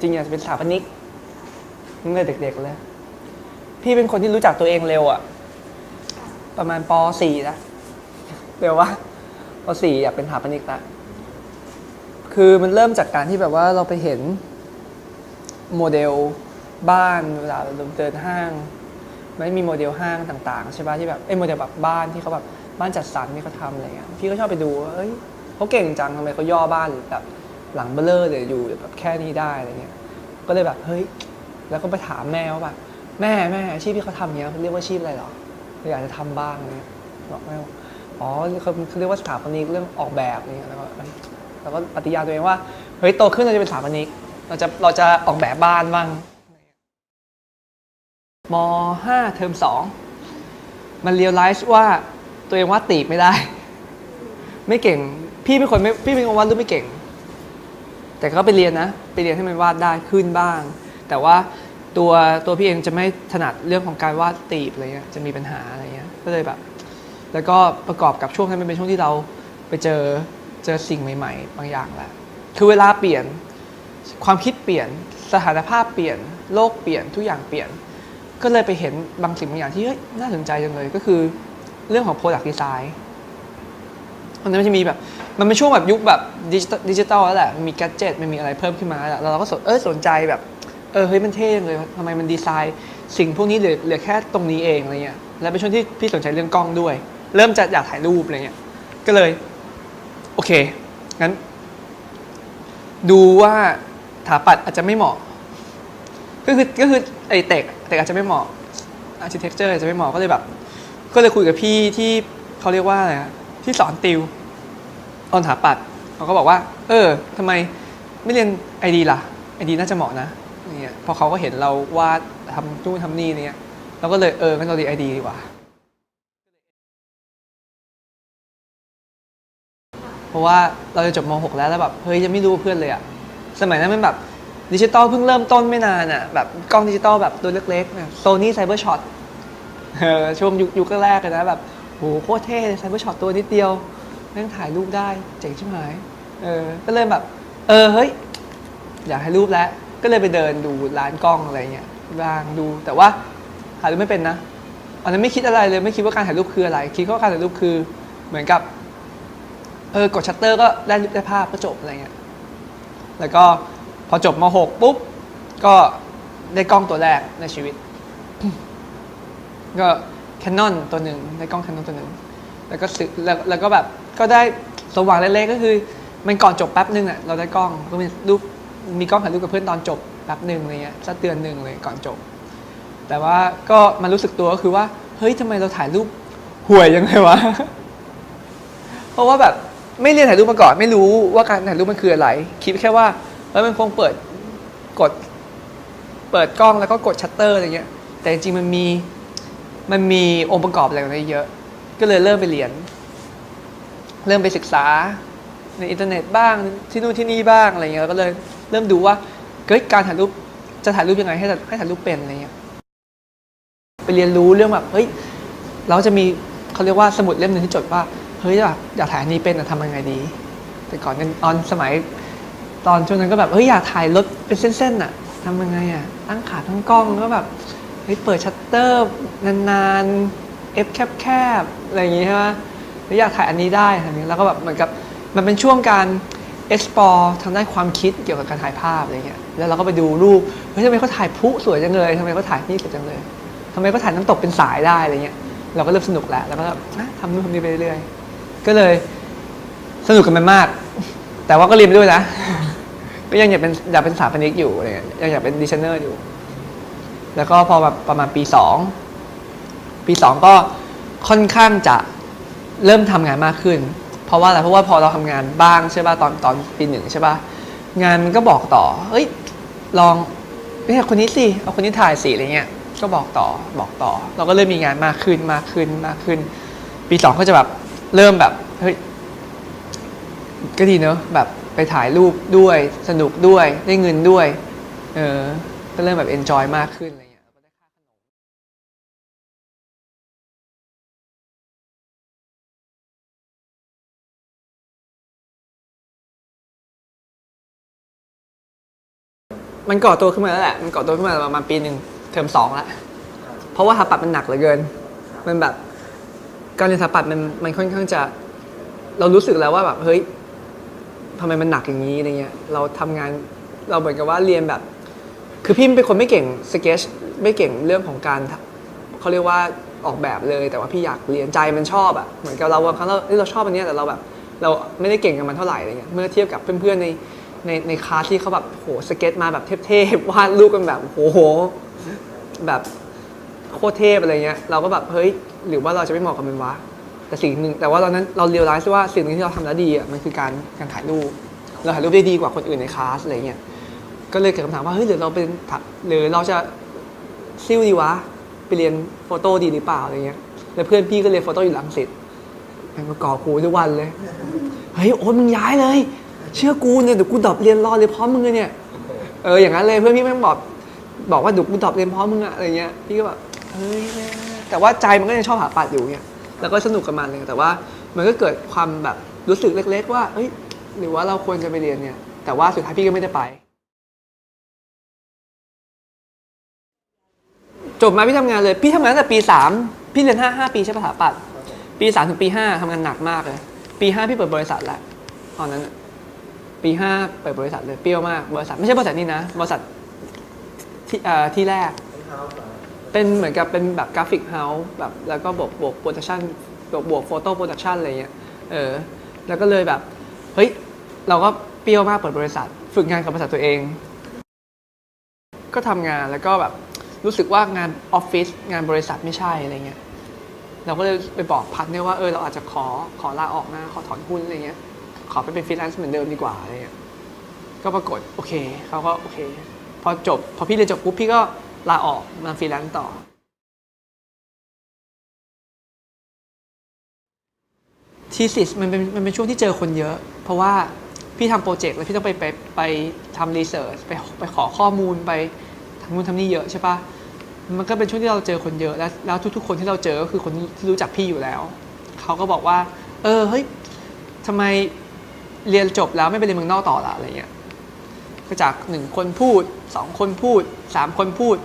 จริงอยากจะเป็นสถาปนิกตั้งแต่เด็กๆเลย พี่เป็นคนที่รู้จักตัวเองเร็วอะประมาณป .4 นะเร็ววะป .4 อยากเป็นสถาปนิกละคือมันเริ่มจากการที่แบบว่าเราไปเห็นโมเดลบ้านเวลาเราเดินห้างมันมีโมเดลห้างต่างๆใช่ป่ะที่แบบเอ้โมเดลแบบบ้านที่เขาแบบบ้านจัดสรรที่เขาทำอะไรเงี้ยพี่ก็ชอบไปดูเอ้ยเขาเก่งจังทำไมเขาย่อบ้านหรือแบบ หลังเบลเลอร์หรืออยู่แบบแค่นี้ได้อะไรเงี้ย ก็เลยแบบเฮ้ย แล้วก็ไปถามแม่ว่าแบบแม่แม่อาชีพที่เขาทำเนี้ยเขาเรียกว่าอาชีพอะไรหรอเราอยากจะทำบ้างอะไรเงี้ยบอกแม่ว่าอ๋อเขาเขาเรียกว่าสถาปนิกเรื่องออกแบบอะไรเงี้ยแล้วก็แล้วก็ปฏิญาณตัวเองว่าเฮ้ยโตขึ้นเราจะเป็นสถาปนิกเราจะเราจะออกแบบบ้านบ้างม5เทอม2 มันเรียลไลซ์ว่าตัวเองวาดตีบไม่ได้ ไม่เก่ง พี่เป็นคนไม่พี่เป็นคนวาดรูปไม่เก่ง แต่ก็ไปเรียนนะ ไปเรียนให้มันวาดได้ขึ้นบ้าง แต่ว่าตัวตัวพี่เองจะไม่ถนัดเรื่องของการวาดตีบอะไรเงี้ยจะมีปัญหาอะไรเงี้ยก็เลยแบบ แล้วก็ประกอบกับช่วงนั้นมันเป็นช่วงที่เราไปเจอเจอสิ่งใหม่ ๆ บางอย่างแหละคือเวลาเปลี่ยนความคิดเปลี่ยนสถานภาพเปลี่ยนโลกเปลี่ยนทุกอย่างเปลี่ยน ก็เลยไปเห็นบางสิ่งบางอย่างที่เฮ้ยน่าสนใจจังเลยก็คือเรื่องของ product design ตอนนั้นมันจะมีแบบ มันเป็นช่วงแบบยุคแบบดิจิตอลแล้วแหละมีแกจิตมันมีอะไรเพิ่มขึ้นมาแล้ว เราก็สนเออสนใจแบบเออเฮ้ยมันเท่จังเลยทำไมมันดีไซน์ สิ่งพวกนี้เหลือเหลือแค่ตรงนี้เองอะไรเงี้ยแล้วเป็นช่วงที่พี่สนใจเรื่องกล้องด้วย เริ่มจะอยากถ่ายรูปอะไรเงี้ยก็เลย โอเคงั้น ดูว่าถาปัดอาจจะไม่เหมาะ ก็คือก็คือไอเตกเตกอาจจะไม่เหมาะ architecture อาจจะไม่เหมาะก็เลยแบบ ก็เลยคุยกับพี่ที่เขาเรียกว่าอะไรอะที่สอนติว ตอนถาปัดเขาก็บอกว่า เออทำไมไม่เรียนไอดีล่ะไอดีน่าจะเหมาะนะเงี้ยพอเขาก็เห็นเราวาดทำนู่นทำนี่เนี่ยเราก็เลยเอองั้นเราเรียนไอดีดีกว่า เพราะว่าเราจะจบม .6 แล้วแล้วแบบเฮ้ยยังไม่รู้เพื่อนเลยอะสมัยนั้นมันแบบดิจิตอลเพิ่งเริ่มต้นไม่นานอะแบบกล้องดิจิตอลแบบตัวเล็กๆโซนี่ไซเบอร์ช็อตช่วงยุคยุคแรกๆเลยนะแบบโหโคตรเท่ไซเบอร์ช็อตตัวนิดเดียว แม่งถ่ายรูปได้เจ๋งชิบหายเออก็เลยแบบ เออเฮ้ยอยากถ่ายรูปแล้ว ก็เลยไปเดินดูร้านกล้องอะไรเงี้ยบ้างดูแต่ว่าถ่ายรูปไม่เป็นนะอันนั้นไม่คิดอะไรเลยไม่คิดว่าการถ่ายรูปคืออะไร คิดว่าการถ่ายรูปคือเหมือนกับเออกดชัตเตอร์ก็ได้ได้ภาพก็จบอะไรเงี้ยแล้วก็พอจบม .6 ปุ๊บก็ได้กล้องตัวแรกในชีวิต ก็ Canon ตัวหนึ่งได้กล้อง Canon ตัวหนึ่งแล้วก็ซื้อแล้วแล้วก็แบบ ก็ได้สว่างเล็กๆก็คือ มันก่อนจบแป๊บนึงอะเราได้กล้องก็มีรูปมีกล้องถ่ายรูปกับเพื่อนตอนจบแป๊บหนึ่งอะไรเงี้ยสักเดือนหนึ่งเลยก่อนจบ แต่ว่าก็มารู้สึกตัวก็คือว่าเฮ้ยทำไมเราถ่ายรูปห่วยยังไงวะเพราะว่าแบบไม่เรียนถ่ายรูปมาก่อนไม่รู้ว่าการถ่ายรูปมันคืออะไร คิดแค่ว่าเออมันคงเปิดกด เปิดกล้องแล้วก็กดชัตเตอร์อะไรเงี้ยแต่จริงมันมีมันมีองค์ประกอบอะไรกว่านี้เยอะ ก็เลยเริ่มไปเรียน เริ่มไปศึกษาในอินเทอร์เน็ตบ้างที่นู่นที่นี่บ้างอะไรเงี้ยก็เลยเริ่มดูว่าเฮ้ยการถ่ายรูปจะถ่ายรูปยังไงให้ให้ถ่ายรูปเป็นอะไรเงี้ยไปเรียนรู้เรื่องแบบเฮ้ยเราจะมีเขาเรียกว่าสมุดเล่มหนึ่งที่จดว่าเฮ้ยอยากอยากถ่ายอันนี้เป็นอะทำยังไงดี แต่ก่อนนั้นตอนสมัยตอนช่วงนั้นก็แบบเฮ้ยอยากถ่ายรถเป็นเส้นๆอะทำยังไงอะตั้งขาตั้งกล้องก็แบบเฮ้ยเปิดชัตเตอร์นานๆเอฟแคบๆอะไรอย่างงี้ใช่ไหม แล้วอยากถ่ายอันนี้ได้ทำนี้แล้วก็แบบเหมือนกับมันเป็นช่วงการ explore ทางด้านความคิดเกี่ยวกับการถ่ายภาพอะไรเงี้ยแล้วเราก็ไปดูรูปเฮ้ยทำไมเขาถ่ายพุสวยจังเลยทำไมเขาถ่ายนี่สวยจังเลยทำไมเขาถ่ายน้ำตกเป็นสายได้อะไรเงี้ยเราก็เริ่มสนุกแล้วแล้วก็ทำนู่นทำนี่ไปเรื่อยก็เลยสนุกกับมันมาก แต่ว่าก็เรียนด้วยนะ ก็ยังอยากเป็นอยากเป็นสถาปนิกอยู่อะไรเงี้ยยังอยากเป็นดีไซเนอร์อยู่ แล้วก็พอแบบประมาณปีสองปีสองก็ค่อนข้างจะ เริ่มทำงานมากขึ้น เพราะว่าอะไรเพราะว่าพอเราทำงานบ้างใช่ป่ะตอนตอนปีหนึ่งใช่ป่ะงานมันก็บอกต่อเฮ้ยลองเฮ้ยเอาคนนี้สิเอาคนนี้ถ่ายสิอะไรเงี้ยก็บอกต่อบอกต่อ เราก็เริ่มมีงานมากขึ้นมากขึ้นมากขึ้น ปีสองก็จะแบบเริ่มแบบเฮ้ยก็ดีเนอะแบบไปถ่ายรูปด้วยสนุกด้วยได้เงินด้วยเออก็เริ่มแบบเอนจอยมากขึ้นเงี้ย มันก่อตัวขึ้นมาแล้วแหละ มันก่อตัวขึ้นมาประมาณปีหนึ่งเทอมสองละเพราะว่าสถาปัตย์มันหนักเหลือเกิน มันแบบ การเรียนสถาปัตย์มันมันค่อนข้างจะ เรารู้สึกแล้วว่าแบบเฮ้ยทำไมมันหนักอย่างนี้อะไรเงี้ย เราทำงานเราเหมือนกับว่าเรียนแบบ คือพี่เป็นคนไม่เก่งสเก็ตไม่เก่งเรื่องของการเขาเรียกว่าออกแบบเลย แต่ว่าพี่อยากเรียนใจมันชอบอะเหมือนกับเราบางครั้งเราเอ้ยเราชอบอันนี้แต่เราแบบ เราไม่ได้เก่งกับมันเท่าไหร่อะไรเงี้ยเมื่อเทียบกับเพื่อนๆใน ในในคลาสที่เขาแบบโหสเก็ตมาแบบเทพๆวาดรูปกันแบบโหแบบโคตรเทพอะไรเงี้ยเราก็แบบเฮ้ยหรือว่าเราจะไม่เหมาะกับมันวะแต่สิ่งหนึ่งแต่ว่าตอนนั้นเราเรียลไลซ์ว่าสิ่งหนึ่งที่เราทำแล้วดีอะมันคือการการถ่ายรูปเราถ่ายรูปได้ดีกว่าคนอื่นในคลาสอะไรเงี้ยก็เลยเกิดคำถามว่าเฮ้ยหรือเราเป็นหรือเราจะซิ่วดีวะไปเรียนโฟโต้ดีหรือเปล่าอะไรเงี้ยแล้วเพื่อนพี่ก็เรียนโฟโต้อยู่หลังสิตมันก็ก่อกูทุกวันเลยเฮ้ยโอ๊ตมึงย้ายเลย เชื่อกูเนี่ยเดี๋ยวกูดรอปเรียนรอเลยพร้อมมึงเลยเนี่ยเอออย่างนั้นเลยเพื่อนพี่แม่งบอกบอกว่าเดี๋ยวกูดรอปเรียนพร้อมมึงอะอะไรเงี้ยพี่ก็แบบเฮ้ยแม่งแต่ว่าใจมันก็ยังชอบหาปัดอยู่เนี่ยแล้วก็สนุกกับมันเลยแต่ว่ามันก็เกิดความแบบรู้สึกเล็ก ๆ ว่าเอ้ยหรือว่าเราควรจะไปเรียนเนี่ย แต่ว่าสุดท้ายพี่ก็ไม่ได้ไปจบมาพี่ทำงานเลย พี่ทำงานตั้งแต่ปีสามพี่เรียนห้าห้าปีใช่ปะสถาปัตย์ปีสามถึงปีห้าทำงานหนักมากเลย ปีห้าพี่เปิดบริษัทแล้วตอนนั้น ปีห้าเปิดบริษัทเลยเปรี้ยวมากบริษัทไม่ใช่บริษัทนี้นะ บริษัทที่เอ่อที่แรก เป็นเหมือนกับเป็นแบบกราฟิกเฮาส์แบบแล้วก็บวกบวกโปรดักชันบวกบวกโฟโต้โปรดักชันอะไรเงี้ยเออแล้วก็เลยแบบเฮ้ยเราก็เปรี้ยวมากเปิดบริษัท ฝึกงานกับบริษัทตัวเอง ก็ทำงานแล้วก็แบบรู้สึกว่างานออฟฟิศงานบริษัทไม่ใช่อะไรเงี้ยเราก็เลยไปบอกพัดเนี่ยว่าเออเราอาจจะขอขอลาออกนะขอถอนหุ้นอะไรเงี้ย ขอไปเป็นฟรีแลนซ์เหมือนเดิมดีกว่าอะไรเงี้ยก็ปรากฏโอเคเขาก็โอเค พอจบ พอพี่เรียนจบปุ๊บพี่ก็ลาออกมาฟรีแลนซ์ต่อ ทีสิสมันเป็นมันเป็นช่วงที่เจอคนเยอะ เพราะว่าพี่ทำโปรเจกต์แล้วพี่ต้องไปไปไปทำรีเสิร์ชไปไปขอข้อมูลไปทำนู่นทำนี่เยอะใช่ปะมันก็เป็นช่วงที่เราเจอคนเยอะ แล้วแล้วทุก ๆ คนที่เราเจอก็คือคนที่รู้จักพี่อยู่แล้ว เขาก็บอกว่า เออเฮ้ยทำไม เรียนจบแล้วไม่ไปเรียนเมืองนอกต่อละอะไรเงี้ยก็จากหนึ่งคนพูดสองคนพูดสามคนพูด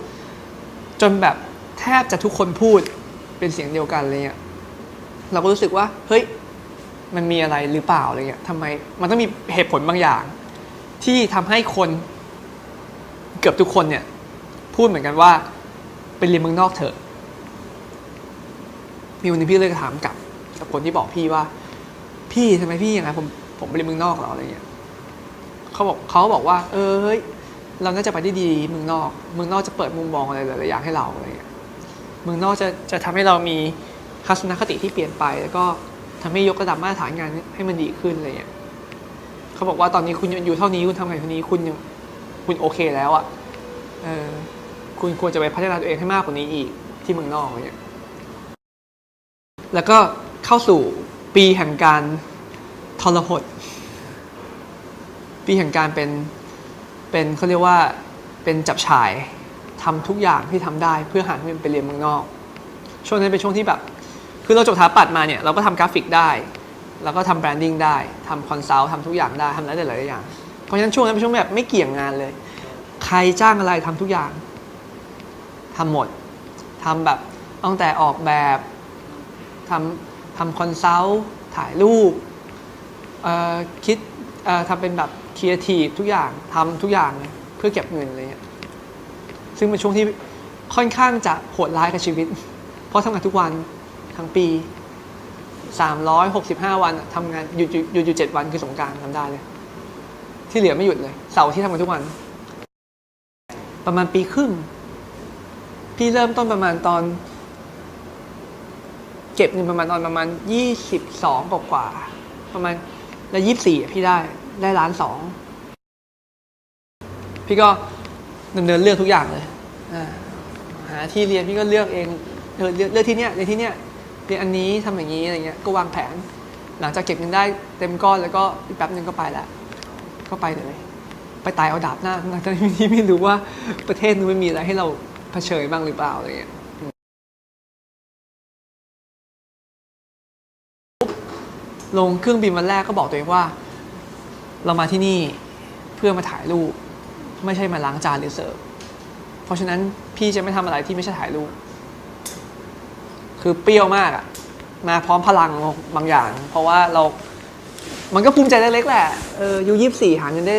จนแบบแทบจะทุกคนพูดเป็นเสียงเดียวกันเลยเนี่ยเราก็รู้สึกว่าเฮ้ยมันมีอะไรหรือเปล่าอะไรเงี้ยทำไมมันต้องมีเหตุผลบางอย่าง ที่ทำให้คนเกือบทุกคนเนี่ยพูดเหมือนกันว่าไปเรียนเมืองนอกเถอะ มีวันนึงพี่เลยถามกลับ กับคนที่บอกพี่ว่า พี่ทำไมพี่อย่างนั้นผม ผมไปเรียนเมืองนอกเหรออะไรเงี้ยเขาบอกเขาบอกว่า เออเฮ้ยเราน่าจะไปได้ดีเมืองนอก เมืองนอกจะเปิดมุมมองอะไรหลายๆอย่างให้เราอะไรเงี้ยเมืองนอกจะจะทำให้เรามีทัศนคติที่เปลี่ยนไป แล้วก็ทำให้ยกระดับมาตรฐานงานให้มันดีขึ้นอะไรเงี้ยเขาบอกว่าตอนนี้คุณอยู่เท่านี้คุณทำงานเท่านี้คุณยังคุณโอเคแล้วอะ่ะเออคุณควรจะไปพัฒนาตัวเองให้มากกว่านี้อีกที่เมืองนอกอะไรเงี้ยแล้วก็เข้าสู่ปีแห่งการ รหด ปีแห่งการเป็นเป็นเขาเรียกว่าเป็นจับฉายทำทุกอย่างที่ทำได้เพื่อหาเงินไปเรียนเมืองนอก ช่วงนั้นเป็นช่วงที่แบบ คือเราจบสถาปัตย์มาเนี่ยเราก็ทำกราฟิกได้ แล้วก็ทำแบรนดิ้งได้ทำคอนซัลท์ทำทุกอย่างได้ทำได้หลายอย่าง เพราะฉะนั้นช่วงนั้นเป็นช่วงแบบไม่เกี่ยงงานเลย ใครจ้างอะไรทำทุกอย่างทำหมดทำแบบตั้งแต่ออกแบบทำทำคอนซัลท์ถ่ายรูป คิดทำเป็นแบบครีเอทีฟทุกอย่างทำทุกอย่างเลยเพื่อเก็บเงินอะไรเงี้ยซึ่งเป็นช่วงที่ค่อนข้างจะโหดร้ายกับชีวิต เพราะทำงานทุกวันทั้งปี 365 วันอะทำงานหยุดหยุดหยุดอยู่เจ็ดวันคือสงการทำได้เลย ที่เหลือไม่หยุดเลย เสาร์ที่ทำงานทุกวัน ประมาณปีครึ่ง พี่เริ่มต้นประมาณตอน เก็บเงินประมาณตอนประมาณ 22กว่ากว่าประมาณ แล้วยี่สี่พี่ได้ได้ล้านสองพี่ก็ดำเนินเลือกทุกอย่างเลยหาที่เรียนพี่ก็เลือกเองเลือกเลือกที่เนี้ยเรียนที่เนี้ยเรียนอันนี้ทำอย่างนี้อะไรเงี้ยก็วางแผน หลังจากเก็บเงินได้เต็มก้อนแล้วก็อีกแป๊บนึงก็ไปล้วก็ไปเลย ไปตายเอาดาบหน้าทั้งๆที่ไม่รู้ว่าประเทศนู้นมันมีอะไรให้เราเผชิญบ้างหรือเปล่าอะไรเงี้ย ลงเครื่องบินวันแรกก็บอกตัวเองว่า เรามาที่นี่เพื่อมาถ่ายรูป ไม่ใช่มาล้างจานหรือเสิร์ฟเพราะฉะนั้นพี่จะไม่ทำอะไรที่ไม่ใช่ถ่ายรูป คือเปรี้ยวมากอะมาพร้อมพลังบางอย่าง เพราะว่าเรา มันก็ภูมิใจเล็กๆแหละเออยูยี่สี่หาเงินได้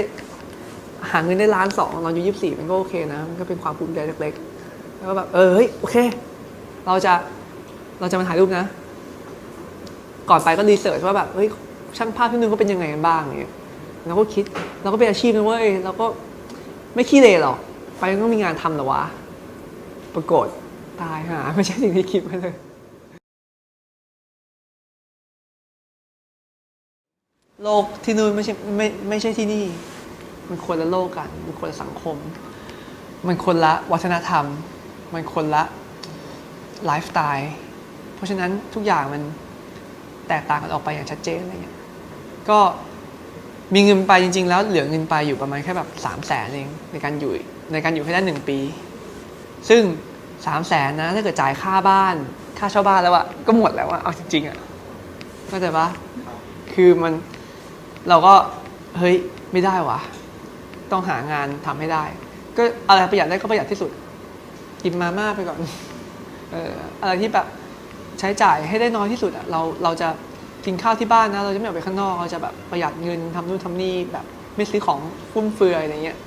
หาเงินได้ล้านสองตอนอายูยี่สี่มันก็โอเคนะ มันก็เป็นความภูมิใจเล็กๆแล้วก็แบบเออเฮ้ยโอเค เราจะเราจะมาถ่ายรูปนะ ก่อนไปก็รีเสิร์ชว่าแบบเฮ้ยช่างภาพที่นู่นเขาเป็นยังไงกันบ้างอย่างเงี้ยเราก็คิดเราก็เป็นอาชีพนะเว้ยเราก็ไม่ขี้เลหรอกไปต้องมีงานทำหรอวะปรากฏตายหาไม่ใช่สิ่งที่คิดไว้เลย โลกที่นู่นไม่ใช่ไม่ไม่ใช่ที่นี่ มันคนละโลกกัน มันคนละสังคม มันคนละวัฒนธรรม มันคนละไลฟ์สไตล์เพราะฉะนั้นทุกอย่างมัน แตกต่างกันออกไปอย่างชัดเจนอะไรเงี้ยก็มีเงินไปจริง ๆ แล้วเหลือเงินไปอยู่ประมาณแค่แบบสามแสนเองในการอยู่ในการอยู่ให้ได้หนึ่งปี ซึ่งสามแสนนะถ้าเกิดจ่ายค่าบ้าน ค่าเช่าบ้านแล้วอะก็หมดแล้วอะเอาจริงๆอะเข้าใจปะคือมันเราก็เฮ้ยไม่ได้วะต้องหางานทำให้ได้ ก็อะไรประหยัดได้ก็ประหยัดที่สุดกินมาม่าไปก่อนเอออะไรที่แบบ ใช้จ่ายให้ได้น้อยที่สุดอะเราเราจะกินข้าวที่บ้านนะ เราจะไม่ออกไปข้างนอกเราจะแบบประหยัดเงินทำนู่นทำนี่แบบไม่ซื้อของฟุ่มเฟือยอะไรเงี้ย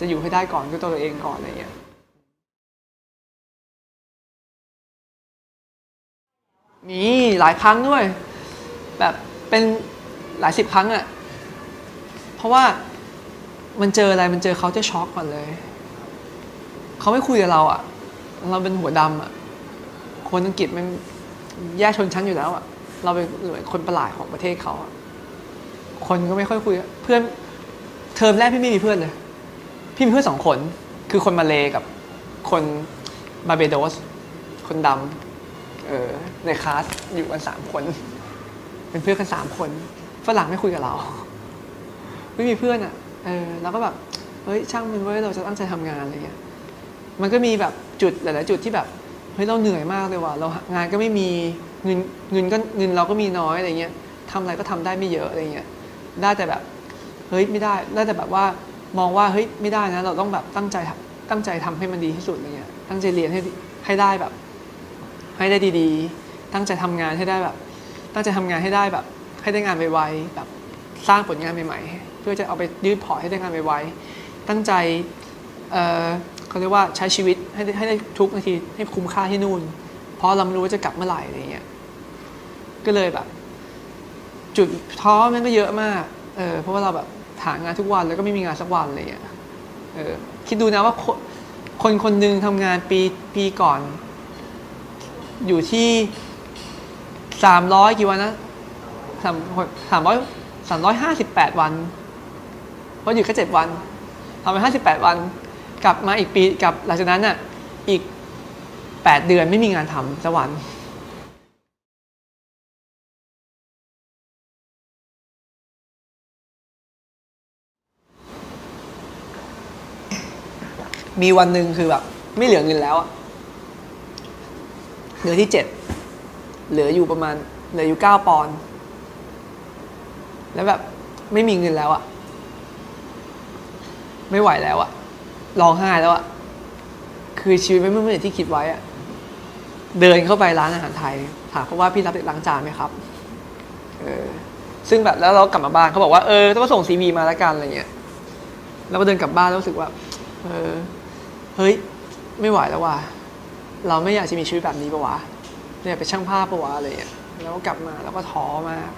จะอยู่ให้ได้ก่อนด้วยตัวเราเองก่อนอะไรเงี้ยมีหลายครั้งด้วย แบบเป็นหลายสิบครั้งอะเพราะว่ามันเจออะไรมันเจอเขาจะช็อกก่อนเลย เขาไม่คุยกับเราอะเราเป็นหัวดำอะคนอังกฤษมัน แยกชนชั้นอยู่แล้วอะเราเป็นเหมือนคนประหลาดของประเทศเขาคนก็ไม่ค่อยคุยเพื่อนเทอมแรกพี่ไม่มีเพื่อนเลย พี่มีเพื่อนสองคน คือคนมาเลกับคนบาเบโดส คนดำเออในคลาสอยู่กันสามคน เป็นเพื่อนกันสามคนฝรั่งไม่คุยกับเรา ไม่มีเพื่อนอะเออเราก็แบบเฮ้ยช่างมันเว้ยเราจะตั้งใจทำงานอะไรเงี้ยมันก็มีแบบจุดหลาย ๆ จุดที่แบบ เฮ้ยเราเหนื่อยมากเลยว่ะเรางานก็ไม่มีเงินเงินก็เงินเราก็มีน้อยอะไรเงี้ยทำอะไรก็ทำได้ไม่เยอะอะไรเงี้ยได้แต่แบบเฮ้ยไม่ได้ได้แต่แบบว่ามองว่าเฮ้ยไม่ได้นะ เราต้องแบบตั้งใจตั้งใจทำให้มันดีที่สุดอะไรเงี้ยตั้งใจเรียนให้ให้ได้แบบ ให้ได้ดีๆ ตั้งใจทำงานให้ได้แบบ ตั้งใจทำงานให้ได้แบบ ให้ได้งานไวๆแบบสร้างผลงานใหม่ๆ เพื่อจะเอาไปยืดพอร์ตให้ได้งานไวๆตั้งใจ เขาเรียกว่าใช้ชีวิตให้ได้ให้ได้ทุกนาทีให้คุ้มค่าที่นู่น เพราะเราไม่รู้ว่าจะกลับเมื่อไหร่อะไรเงี้ยก็เลยแบบ จุดท้อมันก็เยอะมากเออเพราะว่าเราแบบหางานทุกวันแล้วก็ไม่มีงานสักวันอะไรเงี้ยเออคิดดูนะว่าคนคนคนหนึ่งทำงานปีปีก่อน อยู่ที่สามร้อยกี่วันนะสามสามร้อยสามร้อยห้าสิบแปดวันเพราะอยู่แค่เจ็ดวันทำไปห้าสิบแปดวัน กลับมาอีกปีกลับหลังจากนั้นน่ะอีกแปดเดือนไม่มีงานทำสักวันมีวันหนึ่งคือแบบ ไม่เหลือเงินแล้วอะเหลือที่เจ็ดเหลืออยู่ประมาณ เหลืออยู่เก้าปอนด์แล้วแบบ ไม่มีเงินแล้วอะไม่ไหวแล้วอะ ร้องไห้แล้วอะคือชีวิตไม่เหมือนอย่างที่คิดไว้อะเดินเข้าไปร้านอาหารไทย ถามเขาว่าพี่รับเด็กล้างจานไหมครับ เออ ซึ่งแบบแล้วเรากลับมาบ้านเขาบอกว่าเออต้องส่งซีวีมาแล้วกันอะไรเงี้ยแล้วก็เดินกลับบ้านแล้วรู้สึกว่า เออ เฮ้ย ไม่ไหวแล้วว่ะ เราไม่อยากจะมีชีวิตแบบนี้ปะวะ เนี่ยเป็นช่างภาพปะวะอะไรเงี้ย แล้วก็กลับมาแล้วก็ท้อมาก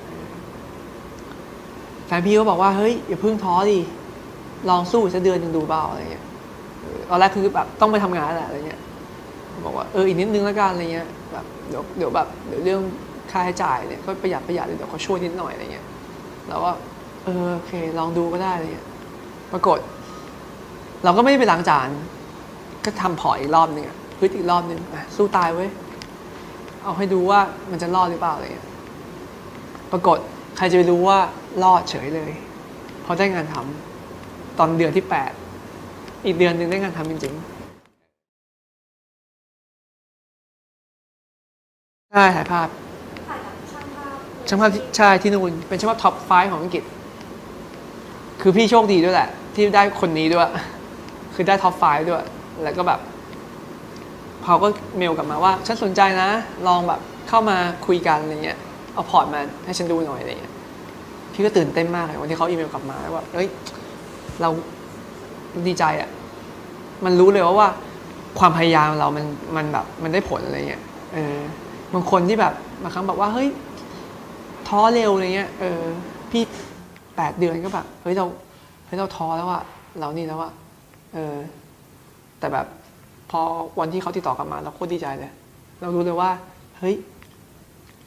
แฟนพี่ก็บอกว่าเฮ้ยอย่าเพิ่งท้อดิ ลองสู้สักเดือนหนึ่งดูเปล่าอะไรเงี้ย ตอนแรกคือแบบต้องไปทำงานแหละอะไรเงี้ยบอกว่าเอออีกนิดนึงแล้วกันอะไรเงี้ยแบบเดี๋ยวเดี๋ยวแบบเดี๋ยวเรื่องค่าใช้จ่ายเนี่ยก็ประหยัดประหยัดเดี๋ยวเขาช่วยนิดหน่อยอะไรเงี้ยแล้วก็เออโอเคลองดูก็ได้อะไรเงี้ยปรากฏ เราก็ไม่ได้ไปล้างจาน ก็ทำพออีกรอบหนึ่งอะฮึดอีกรอบหนึ่งอะสู้ตายเว้ยเอาให้ดูว่ามันจะรอดหรือเปล่าอะไรเงี้ยปรากฏใครจะไปรู้ว่ารอดเฉยเลย เพราะได้งานทำตอนเดือนที่แปด อีกเดือนหนึ่งได้งานทำจริงๆใช่ถ่ายภาพถ่ายกับช่างภาพช่างภาพที่ใช่ที่นู่นเป็นช่างภาพท็อปไฟของอังกฤษ คือพี่โชคดีด้วยแหละ ที่ได้คนนี้ด้วย คือได้ท็อปไฟด้วย แล้วก็แบบเขาก็เมลกลับมาว่า ฉันสนใจนะ ลองแบบเข้ามาคุยกันอะไรเงี้ยเอาพอร์ตมาให้ฉันดูหน่อยอะไรเงี้ยพี่ก็ตื่นเต้นมากเลยวันที่เขาอีเมลกลับมาแล้วว่าเอ้ยเรา ดีใจอะ่ะมันรู้เลยว่าว่า ความพยายามเรามันมันแบบมันได้ผลอะไรเงี้ยเออบางคนที่แบบบางครั้งบอกว่าเฮ้ยท้อเร็วอะไรเงี้ยเออพี่แปดเดือนก็แบบเฮ้ยเราเฮ้ยเราท้อแล้วอะเรานี่แล้วอะเออ แต่แบบพอวันที่เขาติดต่อกลับมาเราโคตรดีใจเลย เรารู้เลยว่า เฮ้ย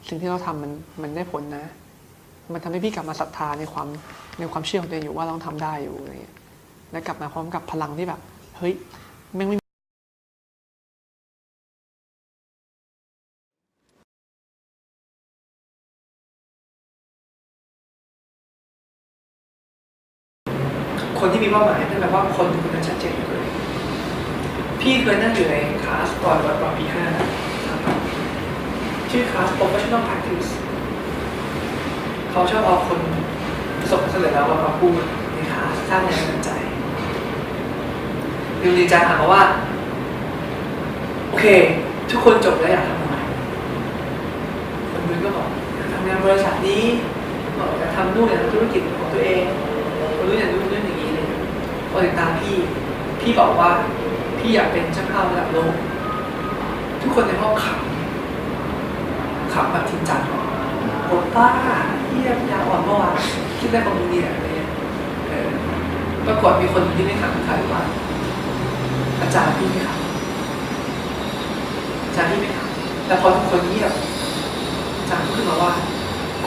สิ่งที่เราทำมันมันได้ผลนะ มันทำให้พี่กลับมาศรัทธาในความในความเชื่อของตัวเองอยู่ว่าเราทำได้อยู่อะไรเงี้ย และกลับมาพร้อมกับพลังที่แบบ เฮ้ยแม่งไม่คนที่มีเป้าหมายนั่นแปลว่าคนคนนั้นชัดเจนเลย พี่เคยนั่งอยู่ในคลาสตอนวันวันปีห้านะชื่อคลาส professional practice เขาชอบเอาคนประสบความสำเร็จแล้วมาพูดในคลาสสร้างแรงบันดาลใจ ดูดีใจถามมาว่า โอเค ทุกคนจบแล้วอยากทำอะไรคนนึงก็บอกอยากทำงานบริษัทนี้บอกอยากทำนู่นอยากทำธุรกิจของตัวเองคนรู้นอย่างนู้นนู่นอย่างนี้เลยพอถึงตามพี่ พี่บอกว่าพี่อยากเป็นช่างภาพระดับโลกทุกคนในห้องขำขำแบบจริงจังผมป้าเที่ยยาอ่อนเมื่อวานคิดได้ประมาณนี้แหละเงี้ยเออปรากฏมีคนที่ไม่ขำใครว่า อาจารย์พี่ไหม่ขำอาจารย์พี่ไหม่ขำแต่พอทุกคนเงียบอาจารย์ขึ้นมาว่า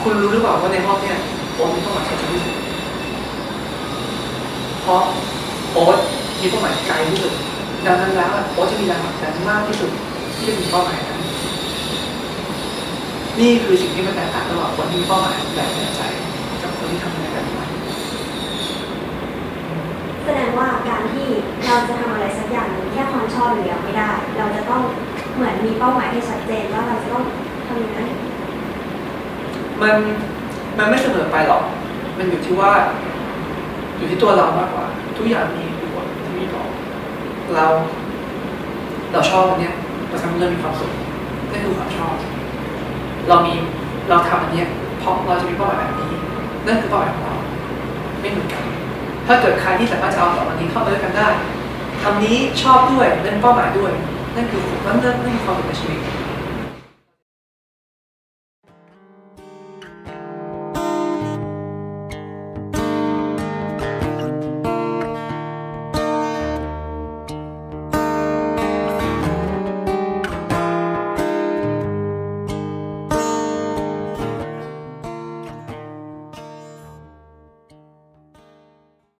คุณรู้หรือเปล่าว่าในห้องเนี่ยผมมีเป้าหมายชัดเจนที่สุดเพราะโอ๊ตมีเป้าหมายไกลที่สุดดังนั้นแล้วโอ๊ตจะมีแรงผลักดันมากที่สุดที่จะมีเป้าหมายนั้นนี่คือสิ่งที่มันแตกต่างระหว่างคนที่มีเป้าหมายแบบแน่ใจ กับคนที่ทำงานแบบใหม่ แสดงว่าการที่เราจะทำอะไรสักอย่างหนึ่งแค่ความชอบอย่างเดียวไม่ได้ เราจะต้องเหมือนมีเป้าหมายที่ชัดเจนว่าเราจะต้องทำอย่างนั้นมันมันไม่เสมอไปหรอก มันอยู่ที่ว่า อยู่ที่ตัวเรามากกว่า ทุกอย่างมีเหตุผลที่พี่บอกเรา เราชอบอันเนี้ยเราทำให้เรามีความสุขนั่นคือความชอบ เรามีเราทำอันเนี้ยเพราะเราจะมีเป้าหมายแบบนี้นั่นคือเป้าหมายของเราไม่เหมือนกัน ถ้าเกิดใครที่สามารถจะเอาสองอันนี้เข้ามาด้วยกันได้ทำนี้ชอบด้วยนั่นเป้าหมายด้วย นั่นคือนั่นนั่นนั่นคือความสุขในชีวิต